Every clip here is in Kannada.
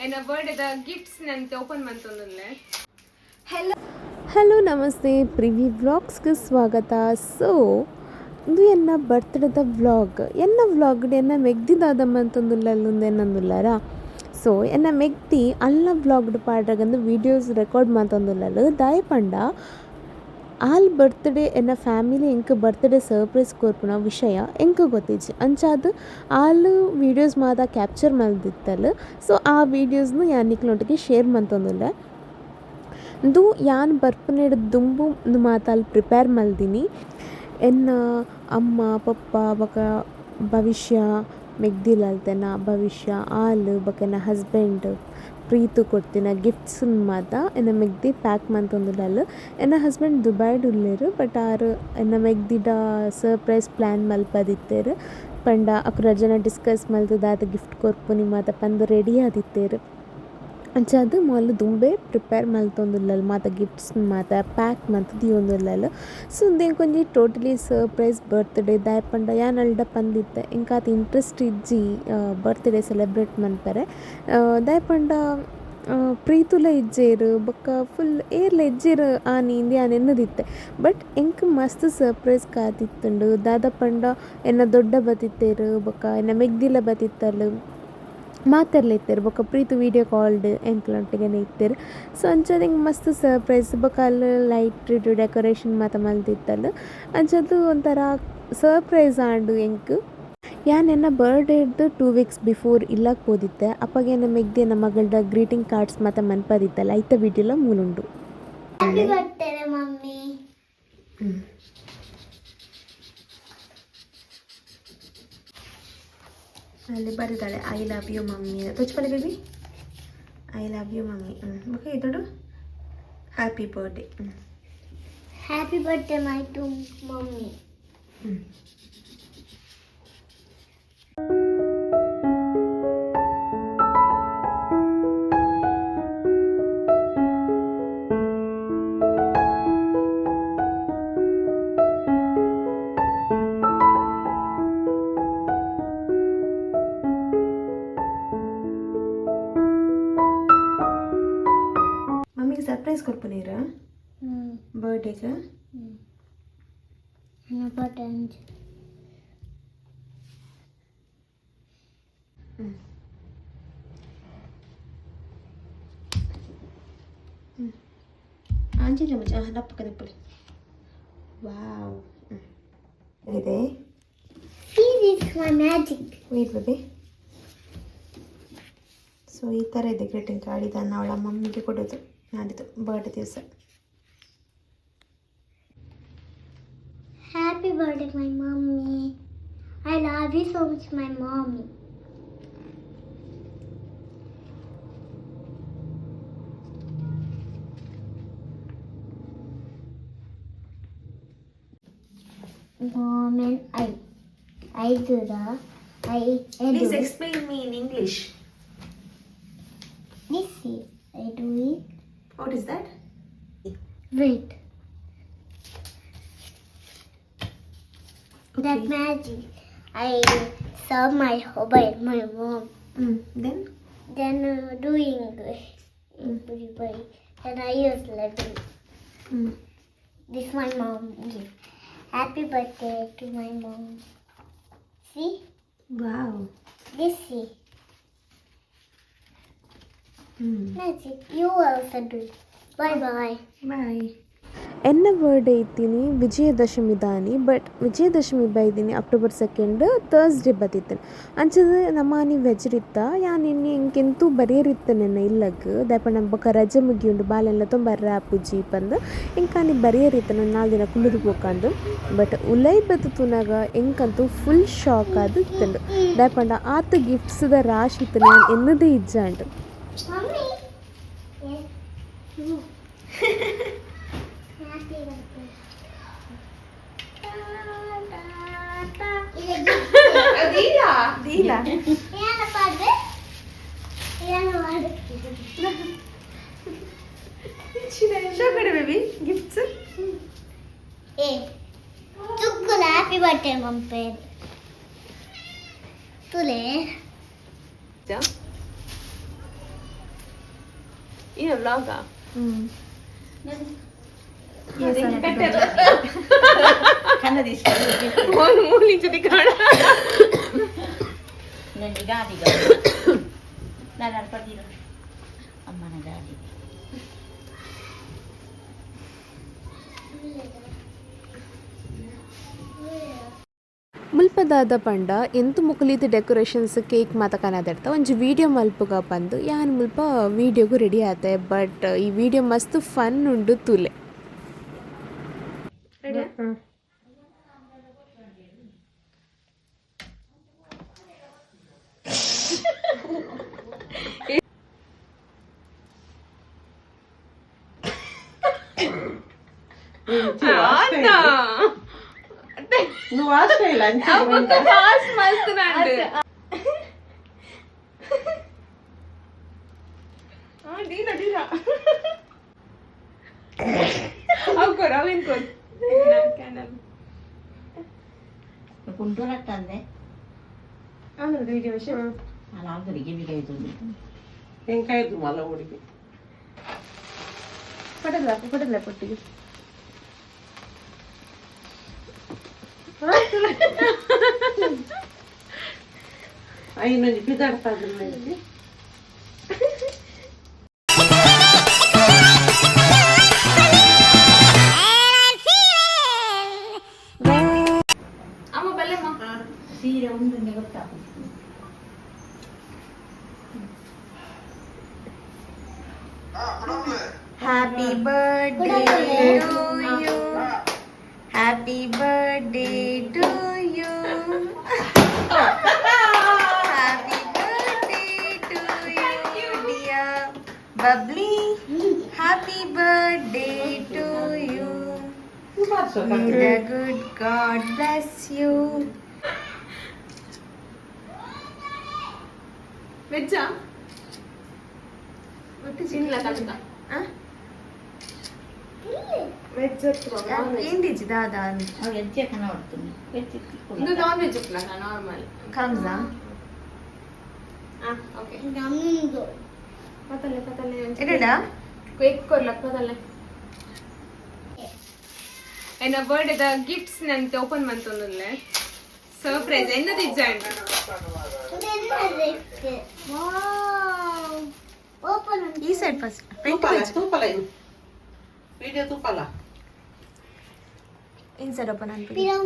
ಎನ್ನ ಬರ್ಡೇದ ಗಿಫ್ಟ್ಸ್ ನಂತೆ ಓಪನ್ ಮಂತೊಂದುಲ್ಲೆ ಹಲೋ ನಮಸ್ತೆ. ಪ್ರಿವಿ ವ್ಲಾಗ್ಸ್ಗೆ ಸ್ವಾಗತ. ಸೊ ಇದು ಎನ್ನ ಬರ್ತ್ಡೇದ ವ್ಲಾಗ್. ಎನ್ನ ವ್ಲಾಗ್ ಎನ್ನ ಮೆಗ್ದಿದಾದಮ್ಮ ಅಂತಂದುಲ್ಲಲ್ಲೊಂದು ಏನಂದುಲ್ಲಾರ ಸೊ ಎನ್ನ ಮೆಗ್ದಿ ಅಲ್ಲ ವ್ಲಾಗ್ಡ್ ಪಾಡ್ರಾಗಂದು ವೀಡಿಯೋಸ್ ರೆಕಾರ್ಡ್ ಮಾಡ್ತಂದುಲ್ಲಲು ದಾಯಪಂಡ ಆಲ್ ಬರ್ತ್ಡೇ ಎನ್ನ ಫ್ಯಾಮಿಲಿ ಎಂಕ್ ಬರ್ತ್ಡೇ ಸರ್ಪ್ರೈಸ್ ಕೊರ್ಪುನ ವಿಷಯ ಎಂಕ್ ಗೊತ್ತಿಜ್ಜಿ. ಅಂಚಾದ್ ಆಲ್ ವೀಡಿಯೋಸ್ ಮಾದ ಕ್ಯಾಪ್ಚರ್ ಮಲ್ದಿತ್ತಲ್ಲ ಸೊ, ಆ ವೀಡಿಯೋಸ್ನು ಯಾನಿಕ್ಲೊಟ್ಟಿಗೆ ಶೇರ್ ಮಂತಂದುಲ್ಲೆ. ದು ಯಾನ್ ಬರ್ಪನೆಡ್ ದುಂಬು ಮಾತಲ್ಲಿ ಪ್ರಿಪೇರ್ ಮಲ್ದಿನಿ. ಎನ್ನ ಅಮ್ಮ, ಪಪ್ಪ, ಬಕ ಭವಿಷ್ಯ, ಮೆಗ್ದಿಲಲ್ತೆನ ಭವಿಷ್ಯ, ಆಲ್ ಬಕನ ಹಸ್ಬೆಂಡ್ ಪ್ರೀತು ಕೊಡ್ತಿನ ಗಿಫ್ಟ್ಸ್ ಮಾತ ಎನ್ನ ಮೆಗ್ದಿ ಪ್ಯಾಕ್ ಮಂತೊಂದುಲಲ್ ಎನ್ನ ಹಸ್ಬೆಂಡ್ ದುಬೈಡ್ ಉಲ್ಲೆರ್, ಬಟ್ ಆರು ಎನ್ನ ಮೆಗ್ದಿಡ ಸರ್ಪ್ರೈಸ್ ಪ್ಲ್ಯಾನ್ ಮಲ್ಪದಿತ್ತೇರು. ಪಂಡ ಅಕ್ಕ ರಜನ ಡಿಸ್ಕಸ್ ಮಲ್ತದಾದ ಗಿಫ್ಟ್ ಕೊರ್ಪುನಿ ಮಾತ ಪಂದ್ ರೆಡಿ ಆದಿತ್ತೇರ್. ಅಂಚಾದ್ ಮಾಲ್ ದುಂಬೆ ಪ್ರಿಪೇರ್ ಮಲ್ತೊಂದುಲ್ಲಲ್ ಮಾತ ಗಿಫ್ಟ್ಸ್ ಮಾತ ಪ್ಯಾಕ್ ಮಂತ್ ದಿಯೊಂದುಲ್ಲಲ್ ಸೊ ಉಂದೇನ್ ಕೊಂಜಿ ಟೋಟಲಿ ಸರ್ಪ್ರೈಸ್ ಬರ್ತ್ಡೇ ದಾಯಪಂಡ, ಯಾನ್ ಅಲ್ಡ ಪಂದಿತ್ತೆ. ಇಂಕಾತ ಇಂಟ್ರೆಸ್ಟ್ ಇಜ್ಜಿ ಬರ್ತ್ಡೇ ಸೆಲೆಬ್ರೇಟ್ ಮನ್ಪೆರೆ ದಾಯೆ ಪಂಡ ಪ್ರೀತುಲ ಇಜ್ಜೇರು, ಬೊಕ್ಕ ಫುಲ್ ಏರ್ಲ ಇಜ್ಜೇರು ಆನಿ ಇಂದಿ ಆನ್ ಎನ್ನದಿತ್ತೆ. ಬಟ್ ಎಂಕ್ ಮಸ್ತ್ ಸರ್ಪ್ರೈಸ್ ಕಾತಿತ್ತುಂಡು ದಾದ ಪಂಡ ಎನ್ನ ದೊಡ್ಡ ಬತ್ತಿತ್ತೇರು ಬೊಕ್ಕ ಎನ್ನ ಮೆಗ್ದಿಲ್ಲ ಬತ್ತಿತ್ತಲ್ ಮಾತೆರ್ಲ ಇತ್ತೇರು ಬೊಕ ಪ್ರೀತು ವೀಡಿಯೋ ಕಾಲ್ಡ್ ಎಂಕ್ಲೊಟ್ಟಿಗೆ ಇತ್ತೇರು ಸೊ ಅಂಚದ ಹಿಂಗೆ ಮಸ್ತ್ ಸರ್ಪ್ರೈಸ್ ಬೊಕ ಅಲ್ಲಿ ಲೈಟ್ ಇಟ್ಟು ಡೆಕೋರೇಷನ್ ಮಾತ ಮಲ್ತಿತ್ತಲ್ಲ ಅಂಚದು ಒಂಥರ ಸರ್ಪ್ರೈಸ್ ಆಂಡು ಎಂಕ್ ಯಾನ್ ನನ್ನ ಬರ್ಡೇದು ಟೂ ವೀಕ್ಸ್ ಬಿಫೋರ್ ಇಲ್ಲಕ್ಕೆ ಹೋದಿತ್ತೆ. ಅಪ್ಪಗೆ ನಮ್ಮ ಮೆಗ್ದೆ ನಮ್ಮ ಮಗಳದ ಗ್ರೀಟಿಂಗ್ ಕಾರ್ಡ್ಸ್ ಮಾತ ಮನ್ಪದಿತ್ತಲ್ಲ. ಐತ ವಿಡಿಯೋಲ ಮೂಲುಂಡು. അലിബാരി താഴെ I love you mummy തൊച്ചുപല baby I love you mummy നമുക്ക് ഇതോട് happy birthday happy birthday my to mummy surprise ಕೊಡ್ಪುನೀರ ಬರ್ಡೇಗೆ ನನ್ನ ಬರ್ತ್ಡೇ ಅಂಜ. ಆಂಜಿನ ಮಜ ದಪ್ಪಕ ದಿಪ್ಪಲಿ ವಾವ್. ಇದೆ? ಮ್ಯಾಜಿಕ್. ವೇಟ್ ಬೇಬಿ ಸೊ ಈ ಥರ ಇದೆ ಗ್ರೀಟಿಂಗ್ ಕಾರ್ಡ್ ಇದನ್ನು ಅವಳ ಮಮ್ಮಿಗೆ ಕೊಡೋದು. ನಾಡಿದ್ದು ಬರ್ಡೇ ದಿವಸ Happy birthday, my mommy. I love you so much, my mommy. Mom and I. I do the. I, I do it. Explain me in English This is. I do it. What is that? Wait. Okay. That magic. I saw my hobby, my mom. Mm. Then? Then uh, doing mm. everybody. Mm. And I use loving. Mm. This my mom. Happy birthday to my mom. See? Wow. This see. ಹ್ಞೂ Magic. You also do. Bye bye. ಬಾಯ್ ಎನ್ನ ಬರ್ಡೇ ಇತ್ತೀನಿ ವಿಜಯದಶಮಿ ದಾನಿ ಬಟ್ ವಿಜಯದಶಮಿ ಬೈದಿನಿ ಅಕ್ಟೋಬರ್ ಸೆಕೆಂಡ್ ತರ್ಸ್ಡೇ ಬತ್ತಿತ್ತೇನೆ ಅಂಚದ ನಮ್ಮನಿ ವೆಜ್ರಿತ್ತ ಯಾನ್ ನಿನ್ನೆ ಇಂಕೆಂತೂ ಬರೆಯರಿತ್ತ ನೆನ್ನ ಇಲ್ಲಗ್. ನಮ್ಮ ಬೊಕ ರಜೆ ಮುಗಿಯುಂಡು ಬಾಲೆಲ್ಲ ತುಂಬ ರ್ಯಾಪು ಜೀಪ್ ಅಂದು ಇಂಕಾನಿ ಬರೆಯರಿತ್ತ ನಾನು ನಾಲ್ಕು ದಿನ ಕುಳಿದು ಹೋಕಂದು ಬಟ್ ಉಲೈ ಬತ್ತು ತುನಾಗ ಎಂಕಂತೂ ಫುಲ್ ಶಾಕ್ ಆದ ಇತ್ತು ದಯಪಂಡ ಆತ ಗಿಫ್ಟ್ಸ್ದ ರಾಶಿ ಇತ್ತು ನಾನು ಎನ್ನದೇ ಇಜ್ಜಾಂಡು. బేబీ గిఫ్ట్స్ ఏ? చుక్కుల. హ్యాపీ బర్త్డే మమ్ పేరు. తులే. ఇది వ్లాగా మూలించది కాడ అమ్మ గాడి ಮುಲ್ಪದಾದ ಪಂಡ ಎಂತ ಮುಕುಲಿದ ಡೆಕೋರೇಷನ್ಸ್ ಕೇಕ್ ಮಾತ ಕನದೆಡ್ತ ಒಂಜಿ ವಿಡಿಯೋ ಮಲ್ಪುಗ ಬಂದು ಯಾನ್ ಮುಲ್ಪ ವೀಡಿಯೋಗೂ ರೆಡಿ ಆತೆ ಬಟ್ ಈ ವಿಡಿಯೋ ಮಸ್ತ್ ಫನ್ ಉಂಡು ತುಲೆ. నువ్వు వాడతాయి లంచ్ డీలా డీలా అవుకోరు అవి ఇంకోరు గుంటూరట్టందే అందులో దిగే విషయం అలా దిగే దిగవుతుంది ఇంకా మళ్ళీ ఊడికి పట్టదు పట్టదు పట్టుకు Ayun, nagpidar pa Happy birthday to Happy birthday to you. Happy birthday to you, dear Bubbly. Happy birthday to you. May the good God bless you. వెజ్జా తినలే కవిత ವೆಜ್ ఏంటి దాదా అవి ఎంత కనబడుతుంది ಇದು ನಾನ್ ವೆಜ್ ಉಪ್ಲ ನಾರ್ಮಲ್ కమ్జా ಓಕೆ ನಮ್ದು ಪತಲ್ಲೆ ಪತಲ್ಲೆ ఎడడా ಕ್ವೇಕ್ ಕೊರ್ಲಕ್ ಪತಲ್ಲೆ ಎನ್ನ ಬರ್ಡೇದ ಗಿಫ್ಟ್ಸ್ ನಂತೆ ಓಪನ್ ಮಂತೊಂದುಲ್ಲೆ ಸರ್ಪ್ರೈಸ್ ಎಂದದ ಇಜ್ಜಾಂಡ್ ಓಪನ್ ఈ side first తూపాల తూపాల video తూపాల inside open అనిపి పిరం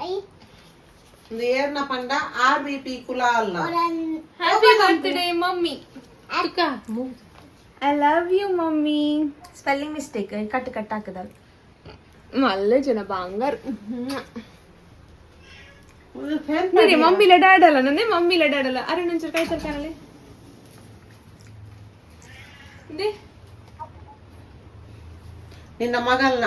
ఐ இந்த ஏர்ன பண்ட RPP குலால்னா happy birthday mummy I love you mummy spelling mistake cut cut ಹಾಕದಲ್ಲ ಮಲ್ಲ ಜನ ಬಂಗಾರ ಫ್ಯಾನ್ ನೋಡಿ ಮಮ್ಮಿಲ ಡ್ಯಾಡಲ್ಲ ನಂದೇ ಮಮ್ಮಿಲ ಡ್ಯಾಡಲ್ಲ ಅರೆ ನಂಚೂರು ಕೈ ತರ್ಕಾನಲ್ಲ ಇದೆ ನಿನ್ನ ಮಗಲ್ನ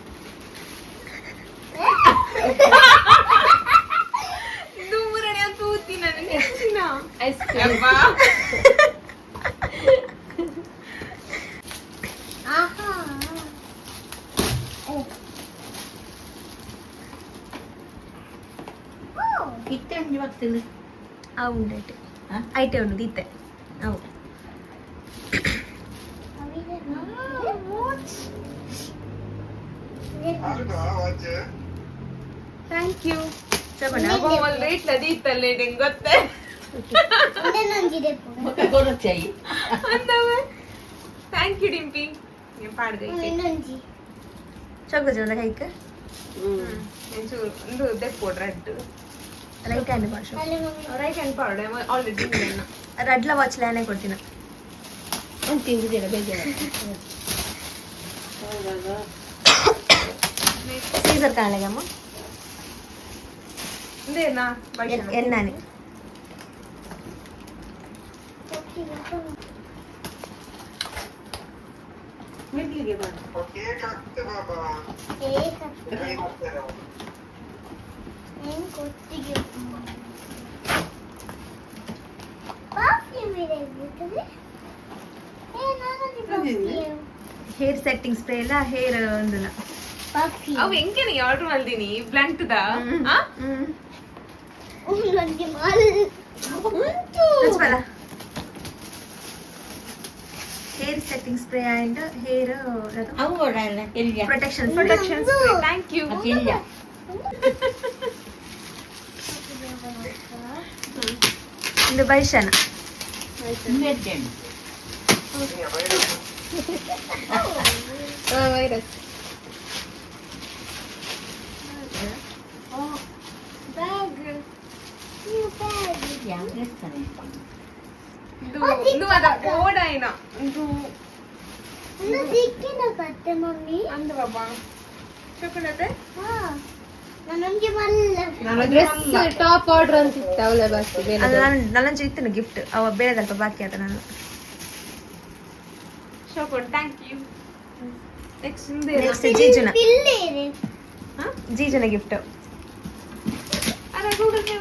ദൂരണ തൂത്തിനാണ് നെച്ചിന ഐസ്ക്രീം ഇത്തഞ്ച് പത്തിൽ ആ ഉണ്ടായിട്ട് ആയിട്ടേ ഉണ്ട് ഇത്ത ആവും I don't know, I want to. Thank you చెప్పండి ಒಂದು ರೇಟ್ಲ ದೀತಲ್ಲೇ ನಿಂಗೆ ಗೊತ್ತೇ ಒಂದೇ ನಂಜಿದೆ ఒక కూడా వచ్చాయి ಅಂದವೆ ಥ್ಯಾಂಕ್ ಯು ಡಿಂಪಿ ನೀವು ಪಾಡ್ದೆ ಇನ್ನೊಂಜಿ ಚೊಕ್ಕ ಜೋದ ಕೈಕ್ ಒಂಚೂರು ಒಂದು ದೆಪ್ಪು ರೆಡ್ ಲೈಟ್ ಹ್ಯಾಂಡ್ ಭಾಷ ಅಲ್ಲಿ ಮಮ್ಮಿ ರೈಟ್ ಹ್ಯಾಂಡ್ ಪಾಡೆ ಆಲ್ರೆಡಿ రెడ్ల వాచ్ లానే కొట్టిన తిండిదేనా బేజారు సీజర్ కాలేగమ్మ എന്നാണ് ಹೇರ್ ಸೆಟ್ಟಿಂಗ್ ಸ್ಪ್ರೇ ಎಲ್ಲ ಹೇರ್ ಒಂದು ಅವು ಹೆಂಗೆ ಆರ್ಡರ್ ಮಾಡ್ದೀನಿ ಬ್ಲಂಟ್ದ ದ ఉండండి mall hair setting spray and hair ಅವು ಕೊಡಲ್ಲ ಎಲ್ಲಿಯ ಪ್ರೊಟೆಕ್ಷನ್ ಪ್ರೊಟೆಕ್ಷನ್ ಥ್ಯಾಂಕ್ ಯು ಮತ್ತೆ ಎಲ್ಲಿಯ ಇದು ಬೈಶನ್ ಇನ್ವೆರ್ಜೆಂಟ್ ವೈರಸ್ Top order ಇತ್ತು ಗಿಫ್ಟ್ ಅವ ಬೇರೆ ಸ್ವಲ್ಪ ಬಾಕಿ ಆತ ನಾನು. ಥ್ಯಾಂಕ್ ಯು ಜೀಜನ. ಜೀಜನ ಗಿಫ್ಟ್ ಅರ ಗೂಗಲ್ ಪೇ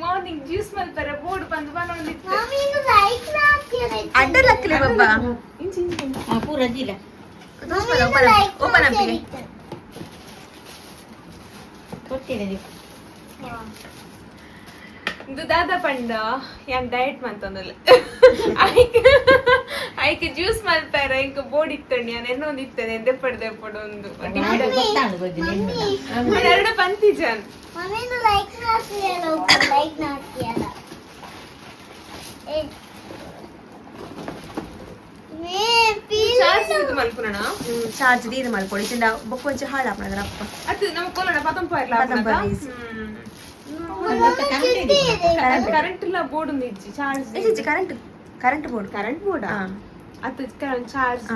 ಮಾರ್ನಿಂಗ್ ಜ್ಯೂಸ್ ಮಲ್ಪರ ಬೋರ್ಡ್ ಬಂದು ಪನಂದಿತ್ತು ಮಮ್ಮಿ ಇನ್ನು ಲೈಕ್ ನಾಸಿಯಲ್ಲ ಅಡ್ಡ ಲಕ್ಕಲಿ ಬಬ್ಬ ಇಂಚಿ ಇಂಚಿ ಆ ಪೂರ ಓಪನ್ ಇದು ದಾದ ಪಂಡ ಯಾನ್ ಡಯಟ್ ಮಂತಂದಲ್ಲ ಐಕ್ ಆಯ್ಕೆ ಜ್ಯೂಸ್ ಮಾಡ್ತಾರ ಇಂಕ ಬೋರ್ಡ್ ಇತ್ತಣ್ಣಿ ನಾನು ಎನ್ನೋ ಒಂದು ಇತ್ತದೆ ಎದೆ ಪಡೆದ ಪಡೊಂದು ಎರಡು ಬಂತಿ ಜಾನ್ ಚಾರ್ಜ್ ಇದು ಮಲ್ಕೊಳ್ಳಿ ಚಂದ ಬೊಕ್ಕ ಒಂಚೆ ಹಾಳು ಹಾಕ್ಬಿಡೋದ್ರ ಅಪ್ಪ ಅದು ನಮ್ಗೆ ಕೊಲ್ಲೋಣ ಪತಂಪ ಇರಲ್ಲ ಪತಂಪ ಕರೆಂಟ್ ಇಲ್ಲ board charge current current board. Current బోర్డా? అది కరెంట్ చార్జ్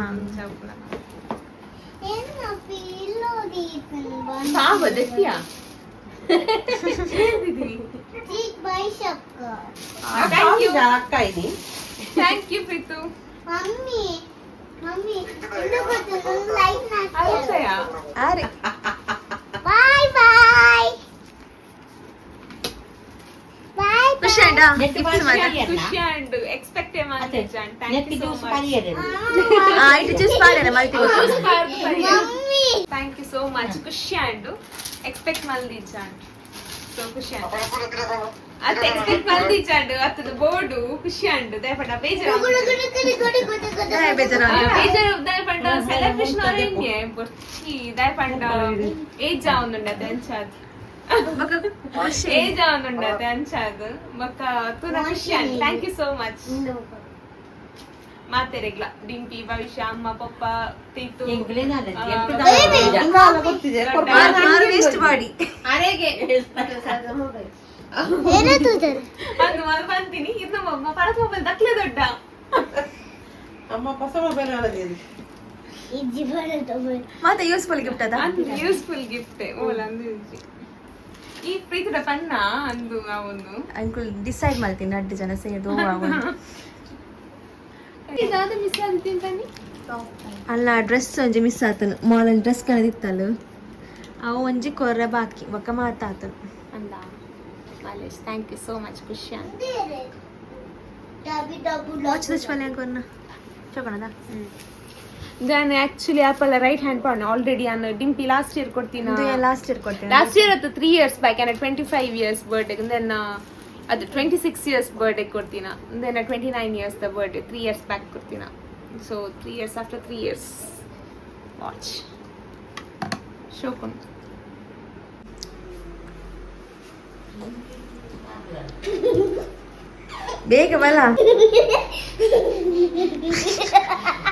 బాబు దెప్పియా అక్క ఇది. థ్యాంక్ యూ అరే ఇటు చూసి పాడాను మళ్ళీ thank you so much Khushi and expect మళ్ళీ ఇచ్చాను సో ఖుషి అండ్. అది ఎక్స్పెక్ట్ మళ్ళీ ఇచ్చాడు అతను బోర్డు ఖుషి అండ్ దయపడ్డా బేజర్ బేజర్ దయపడ్డా సెలబ్రేషన్ అరేంజ్ దయపడ్డా ఏజ్ అవునుండ దాని చాదు age thank you so much Dimpi ಅಮ್ಮ ಪಪ್ಪ ತೀತು. ಮಾಡಿ. ಇದು ದಕ್ಲೆ ದೊಡ್ಡ. ಅಮ್ಮ ಮತ್ತೆ ಯೂಸ್ಫುಲ್ ಗಿಫ್ಟ್ ಅದ? ಯೂಸ್ಫುಲ್ ಗಿಫ್ಟ್ ಓಲ್ ಅಂದ್ರೆ ಈ ಪ್ರೀತಿದ ಪನ್ನ ಅಂದು ಆ ಒಂದು. ಅಂಕುಲ್ ಡಿಸೈಡ್ ಮಾಡ್ತೀನಿ ಅಡ್ಡಿ ಜನ ಸೇರಿದು ಇದಾದ ಮಿಸ್ ಆಗ್ತೀನಿ ಬನ್ನಿ. ಅಲ್ಲ ಡ್ರೆಸ್ ಒಂಜಿ ಮಿಸ್ ಆತನು. ಮಾಲಲ್ಲಿ ಡ್ರೆಸ್ ಕಳೆದಿತ್ತಲ್ಲ. ಅವು ಒಂಜಿ ಕೊರ್ರೆ ಬಾಕಿ ಒಕ್ಕ ಮಾತಾತನು ಅಂದ. Malesh thank you so much Khushi ಅಂತ. ವಾಚ್ ಡಬು ವಾಚ್ ದಚ್ಪಲ್ಲೆ ಕೊನ್ನ ಚೊಕಣದ ನಾನು ಆಕ್ಚುಲಿ ಆಪಲ್ ರೈಟ್ ಹ್ಯಾಂಡ್ ಪಾಡ್ ಆಲ್ರೆಡಿ ನಾನು ಡಿಂಪಿ ಲಾಸ್ಟ್ ಇಯರ್ ಕೊಡ್ತೀನಿ ಲಾಸ್ಟ್ ಇಯರ್ ಕೊಡ್ತೀನಿ ಲಾಸ್ಟ್ ಇಯರ್ ಅದು three years back and twenty five years ಬರ್ಡೇಗೆ then ಅದು twenty six years birthday ಕೊಡ್ತೀನ then twenty nine years the birthday three years back ಕೊಡ್ತೀನ so three years after three years watch ಶೋಕುನ್ ಬೇಗ ಬಲ